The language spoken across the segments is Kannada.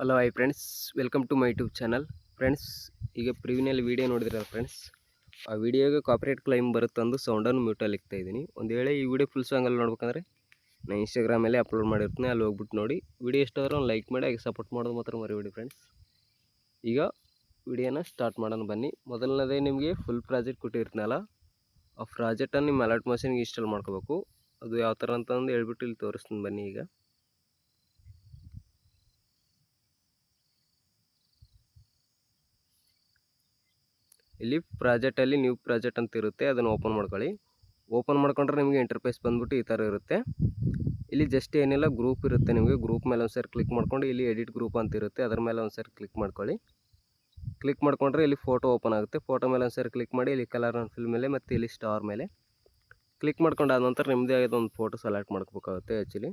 Hello I friends welcome to my YouTube channel friends ಈಗ ಪ್ರಿವಿನಲ್ಲಿ ವೀಡಿಯೋ ನೋಡಿದ್ರಲ್ಲ ಫ್ರೆಂಡ್ಸ್ ಆ ವಿಡಿಯೋಗೆ ಕಾಪರೇಟ್ ಕ್ಲೈಮ್ ಬರುತ್ತಂದು ಸೌಂಡನ್ನು ಮ್ಯೂಟಲ್ಲಿ ಇಕ್ತಾ ಇದ್ದೀನಿ. ಒಂದು ವೇಳೆ ಈ ವಿಡಿಯೋ ಫುಲ್ ಸಾಂಗಲ್ಲಿ ನೋಡ್ಬೇಕಂದ್ರೆ ನಾನು ಇನ್ಸ್ಟಾಗ್ರಾಮಲ್ಲಿ ಅಪ್ಲೋಡ್ ಮಾಡಿರ್ತೀನಿ. ಅಲ್ಲಿ ಹೋಗ್ಬಿಟ್ಟು ನೋಡಿ. ವಿಡಿಯೋ ಇಷ್ಟ ಆದ್ರೆ ಒಂದು ಲೈಕ್ ಮಾಡಿ, ಹಾಗೆ ಸಪೋರ್ಟ್ ಮಾಡೋದು ಮಾತ್ರ ಮರಿಬೇಡಿ ಫ್ರೆಂಡ್ಸ್ ಈಗ ವಿಡಿಯೋನ ಸ್ಟಾರ್ಟ್ ಮಾಡೋಣ ಬನ್ನಿ. ಮೊದಲನೇದೇ ನಿಮಗೆ ಫುಲ್ ಪ್ರಾಜೆಕ್ಟ್ ಕೊಟ್ಟಿರ್ತೀನಲ್ಲ, ಆ ಪ್ರಾಜೆಕ್ಟನ್ನು ನಿಮ್ಮ ಅಲರ್ಟ್ ಮಷಿನ್ಗೆ ಇನ್ಸ್ಟಾಲ್ ಮಾಡ್ಕೋಬೇಕು. ಅದು ಯಾವ ಥರ ಅಂತಂದು ಹೇಳ್ಬಿಟ್ಟು ಇಲ್ಲಿ ತೋರಿಸ್ತೀನಿ ಬನ್ನಿ ಈಗ. ಇಲ್ಲಿ ಪ್ರಾಜೆಕ್ಟಲ್ಲಿ ನ್ಯೂ ಪ್ರಾಜೆಕ್ಟ್ ಅಂತ ಇರುತ್ತೆ, ಅದನ್ನು ಓಪನ್ ಮಾಡ್ಕೊಳ್ಳಿ. ಓಪನ್ ಮಾಡ್ಕೊಂಡ್ರೆ ನಿಮಗೆ ಇಂಟರ್ಫೇಸ್ ಬಂದ್ಬಿಟ್ಟು ಈ ಥರ ಇರುತ್ತೆ. ಇಲ್ಲಿ ಜಸ್ಟ್ ಏನಿಲ್ಲ ಗ್ರೂಪ್ ಇರುತ್ತೆ ನಿಮಗೆ ಗ್ರೂಪ್ ಮೇಲೆ ಒಂದು ಸರಿ ಕ್ಲಿಕ್ ಮಾಡ್ಕೊಂಡು ಇಲ್ಲಿ ಎಡಿಟ್ ಗ್ರೂಪ್ ಅಂತ ಇರುತ್ತೆ, ಅದರ ಮೇಲೆ ಒಂದು ಕ್ಲಿಕ್ ಮಾಡ್ಕೊಳ್ಳಿ. ಕ್ಲಿಕ್ ಮಾಡ್ಕೊಂಡ್ರೆ ಇಲ್ಲಿ ಫೋಟೋ ಓಪನ್ ಆಗುತ್ತೆ ಫೋಟೋ ಮೇಲೆ ಒಂದು ಸರಿ ಕ್ಲಿಕ್ ಮಾಡಿ ಇಲ್ಲಿ ಕಲರ್ ಆನ್ ಫಿಲ್ ಮೇಲೆ ಮತ್ತು ಇಲ್ಲಿ ಸ್ಟಾರ್ ಮೇಲೆ. ಕ್ಲಿಕ್ ಮಾಡ್ಕೊಂಡಾದ ನಂತರ ನಿಮ್ಮದೇ ಆದ ಒಂದು ಫೋಟೋ ಸೆಲೆಕ್ಟ್ ಮಾಡ್ಕೋಬೇಕಾಗುತ್ತೆ ಆ್ಯಕ್ಚುಲಿ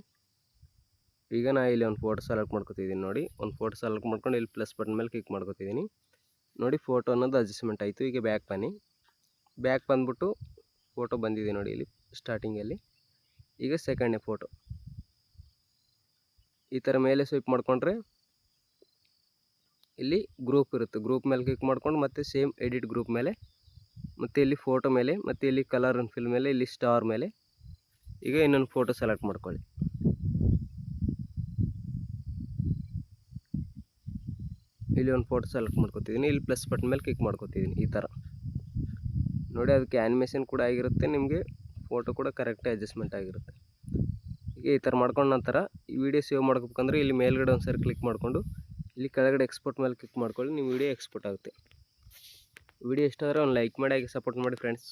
ಈಗ ನಾ ಇಲ್ಲಿ ಒಂದು ಫೋಟೋ ಸೆಲೆಕ್ಟ್ ಮಾಡ್ಕೋತಿದ್ದೀನಿ ನೋಡಿ, ಒಂದು ಫೋಟೋ ಸೆಲೆಕ್ಟ್ ಮಾಡ್ಕೊಂಡು ಇಲ್ಲಿ ಪ್ಲಸ್ ಬಟನ್ ಮೇಲೆ ಕ್ಲಿಕ್ ಮಾಡ್ಕೊತಿದ್ದೀನಿ. ನೋಡಿ ಫೋಟೋ ಅನ್ನೋದು ಅಡ್ಜಸ್ಟ್ಮೆಂಟ್ ಆಯಿತು. ಈಗ ಬ್ಯಾಕ್ ಬನ್ನಿ. ಬ್ಯಾಕ್ ಬಂದ್ಬಿಟ್ಟು ಫೋಟೋ ಬಂದಿದೆ ನೋಡಿ ಇಲ್ಲಿ ಸ್ಟಾರ್ಟಿಂಗಲ್ಲಿ ಈಗ ಸೆಕೆಂಡ್ನೇ ಫೋಟೋ ಈ ಥರ ಮೇಲೆ ಸ್ವೀಪ್ ಮಾಡಿಕೊಂಡ್ರೆ ಇಲ್ಲಿ ಗ್ರೂಪ್ ಇರುತ್ತೆ. ಗ್ರೂಪ್ ಮೇಲೆ ಕ್ಲಿಕ್ ಮಾಡ್ಕೊಂಡು ಮತ್ತೆ ಸೇಮ್ ಎಡಿಟ್ ಗ್ರೂಪ್ ಮೇಲೆ ಮತ್ತು ಇಲ್ಲಿ ಫೋಟೋ ಮೇಲೆ ಮತ್ತು ಇಲ್ಲಿ ಕಲರ್ ಆ್ಯಂಡ್ ಫಿಲ್ ಮೇಲೆ, ಇಲ್ಲಿ ಸ್ಟಾರ್ ಮೇಲೆ. ಈಗ ಇನ್ನೊಂದು ಫೋಟೋ ಸೆಲೆಕ್ಟ್ ಮಾಡ್ಕೊಳ್ಳಿ. ಇಲ್ಲಿ ಒಂದು ಫೋಟೋ ಸೆಲೆಕ್ಟ್ ಮಾಡ್ಕೊತಿದ್ದೀನಿ ಇಲ್ಲಿ ಪ್ಲಸ್ ಬಟನ್ ಮೇಲೆ ಕ್ಲಿಕ್ ಮಾಡ್ಕೊತಿದ್ದೀನಿ ಈ ಥರ ನೋಡಿ ಅದಕ್ಕೆ ಆ್ಯನಿಮೇಷನ್ ಕೂಡ ಆಗಿರುತ್ತೆ, ನಿಮಗೆ ಫೋಟೋ ಕೂಡ ಕರೆಕ್ಟಾಗಿ ಅಡ್ಜಸ್ಟ್ಮೆಂಟ್ ಆಗಿರುತ್ತೆ. ಈಗ ಈ ಥರ ಮಾಡ್ಕೊಂಡ ನಂತರ ಈ ವಿಡಿಯೋ ಸೇವ್ ಮಾಡ್ಕೋಬೇಕಂದ್ರೆ ಇಲ್ಲಿ ಮೇಲ್ಗಡೆ ಒಂದು ಸರಿ ಕ್ಲಿಕ್ ಮಾಡಿಕೊಂಡು, ಇಲ್ಲಿ ಕೆಳಗಡೆ ಎಕ್ಸ್ಪೋರ್ಟ್ ಮೇಲೆ ಕ್ಲಿಕ್ ಮಾಡ್ಕೊಳ್ಳಿ ನಿಮ್ಮ ವಿಡಿಯೋ ಎಕ್ಸ್ಪೋರ್ಟ್ ಆಗುತ್ತೆ. ವಿಡಿಯೋ ಇಷ್ಟ ಆದರೆ ಒಂದು ಲೈಕ್ ಮಾಡಿ, ಹಾಗೆ ಸಪೋರ್ಟ್ ಮಾಡಿ ಫ್ರೆಂಡ್ಸ್